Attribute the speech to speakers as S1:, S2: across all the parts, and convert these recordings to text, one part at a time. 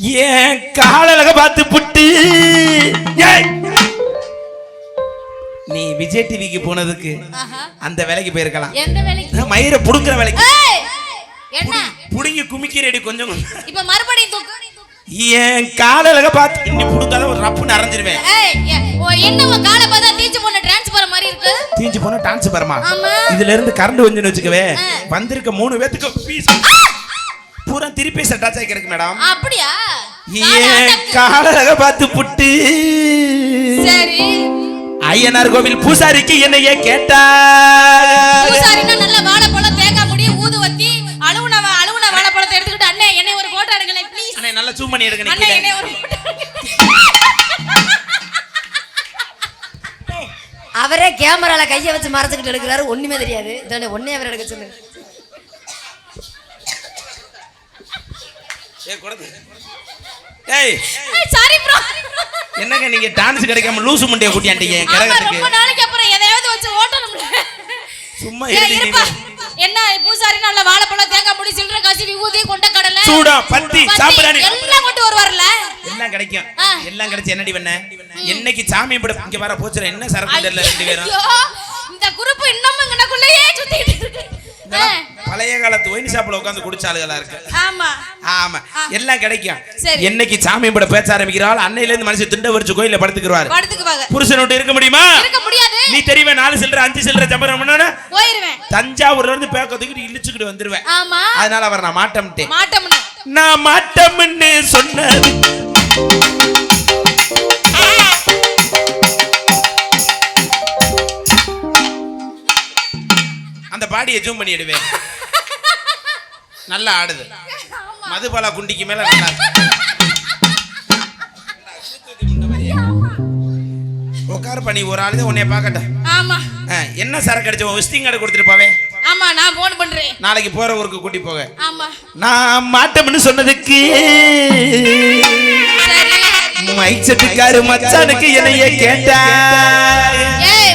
S1: ஏன் காலழக பார்த்து புட்டு! நீ விஜய் டிவிக்கு போனதுக்கு. அந்த வேலைக்கு போயிருக்கலாம்.
S2: எந்த வேலைக்கு?
S1: மயிரை புடுங்குற வேலைக்கு.
S2: என்ன?
S1: புடுங்கி குமிக்கிறேடி கொஞ்சம்.
S2: இப்ப மறுபடியும் தூக்கு.
S1: ஏன் காலழக பார்த்து இன்னி புடுங்காத ஒரு ரப்பு
S2: ஓ, என்ன உன் காலை பார்த்தா தீச்சு போன டிரான்ஸ் போற மாதிரி இருக்கு?
S1: தீஞ்சு போனா டான்ஸ் பரமா
S2: ஆமா.
S1: இதுல இருந்து கரண்ட் வந்துன்னு வச்சுக்கவே. வந்திருக்க மூணு பேத்துக்கு பீஸ் பூரா திருப்பி செட்டாச் ஆகிருக்கு மேடம்
S2: அப்படியா? காலை
S1: ஏன்
S2: அடக்கு.
S1: காலழக பார்த்து புட்டு?
S2: சரி.
S1: ஐயனார் கோவில் பூசாரிக்கு என்னைய கேட்டா
S2: நல்ல வாழைப்பழம் தேங்காய் முடி ஊதுவத்தி அழுவுன அழுவுன வாழைப்பழத்தை எடுத்துக்கிட்டு அண்ணே என்னை ஒரு போட்டோ எடுங்களேன் ப்ளீஸ்
S1: அண்ணே நல்லா ஜூம் பண்ணி எடுக்க
S2: அண்ணே என்னை ஒரு
S3: அவரே கேமரால கைய வச்சு மறைச்சுக்கிட்டு எடுக்கிறாரு. ஒண்ணுமே தெரியாது. இதோட ஒன்னே அவர் எடுக்க சொல்லுங்க.
S1: ஏய், கொடுத்து. ஏய்
S2: ஏய், sorry bro.
S1: என்னங்க நீங்க டான்ஸ் கிடைக்காம லூசு முண்டைய கூட்டியாண்டீங்க
S2: ஆமா,
S1: கரகத்துக்கு
S2: ரொம்ப நாளைக்கு அப்புறம் எதையாவது வச்சு ஓட்டணும்ல.
S1: சும்மா
S2: இருப்பா. என்ன பூசாரி நல்ல வாழைப்பழம் தேங்காய் முடி சில்லறை காசு விபூதி கொண்ட கடலை
S1: சூடம், பத்தி, சாம்பிராணி.
S2: எல்லாம் கொண்டு வருவார்ல
S1: எல்லாம் கிடைக்கும். எல்லாம் கிடைச்சு என்னடி பண்ண என்னைக்கு சாமி பட இங்க வர போச்சுற என்ன சரக்கு தெரியல ரெண்டு பேரும்
S2: இந்த குரூப்
S1: பழைய காலத்து ஒயின் ஷாப்ல உட்காந்து குடிச்சாளுகளா இருக்கு.
S2: ஆமா.
S1: ஆமா. எல்லாம் கிடைக்கும். என்னைக்கு சாமி பட பேச ஆரம்பிக்கிறாள் அன்னையில இருந்து மனுஷன் திண்ட வரிச்சு கோயில படுத்துக்குருவாரு.
S2: படுத்துக்குவாங்க.
S1: புருஷன் விட்டு இருக்க முடியுமா?
S2: இருக்க முடியாது.
S1: நீ தெரியுமா நாலு சில்லற அஞ்சு சில்லற சம்பரம் பண்ணா
S2: போயிருவேன்.
S1: தஞ்சாவூர்ல இருந்து பேக்க தூக்கிட்டு இழுச்சுக்கிட்டு வந்துருவேன்.
S2: ஆமா.
S1: அதனால அவர் நான் மாட்டேன்ட்டேன்
S2: மாட்டோம்னு?
S1: நான் மாட்டம்னு சொன்னது. அந்த பாடியை ஜூம் பண்ணி எடுவேன் நல்லா ஆடுது. மதுபாலா குண்டிக்கு மேல நல்லா இருக்கு. உட்காரு பண்ணி ஒரு ஆளு உன்னைய பார்க்கட்டும்.
S2: ஆமா.
S1: என்ன சரக்கு அடிச்சவன் விசிட்டிங் கார்டு கொடுத்துட்டு போவேன்
S2: ஆமா நான் போன் பண்றேன்.
S1: நாளைக்கு போற ஊருக்கு கூட்டி போக
S2: ஆமா.
S1: நான் மாட்டம்னு சொன்னதுக்கு மைக் செட்டுக்காரு மச்சானுக்கு என்னைய கேட்டா?
S2: ஏய்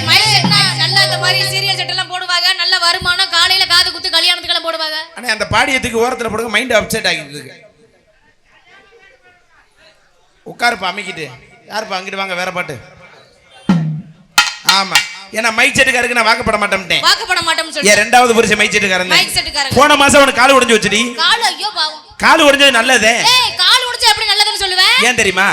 S2: நல்ல இந்த மாதிரி சீரியல் செட் எல்லாம் போடுவாங்க. நல்ல வருமானம் காலையில காது குத்து கல்யாணத்துக்கு எல்லாம் போடுவாங்க.
S1: அண்ணே அந்த பாடியத்துக்கு ஓரத்துல போடுங்க மைண்ட் அப்செட் ஆகிட்டு இருக்கு. உட்காருப்பா அமைக்கிட்டு. யாருப்பா அங்கிட்டு வாங்க வேற பாட்டு. ஆமா. ஏன்னா மைக் செட்டுக்காருக்கு நான் வாக்கப்பட மாட்டேன்ட்டேன்.
S2: வாக்கப்பட மாட்டோம்னு
S1: ஏன் ரெண்டாவது புருஷன் மைக் செட்டுக்காரன் போன மாசம் அவனுக்கு கால் உடைஞ்சு வச்சுடி.
S2: கால் ஐயோ பாவம்.
S1: கால் உடைஞ்சது நல்லதே.
S2: கால் உடைச்சா எப்படி நல்லதுன்னு சொல்லுவேன்?
S1: ஏன் தெரியுமா.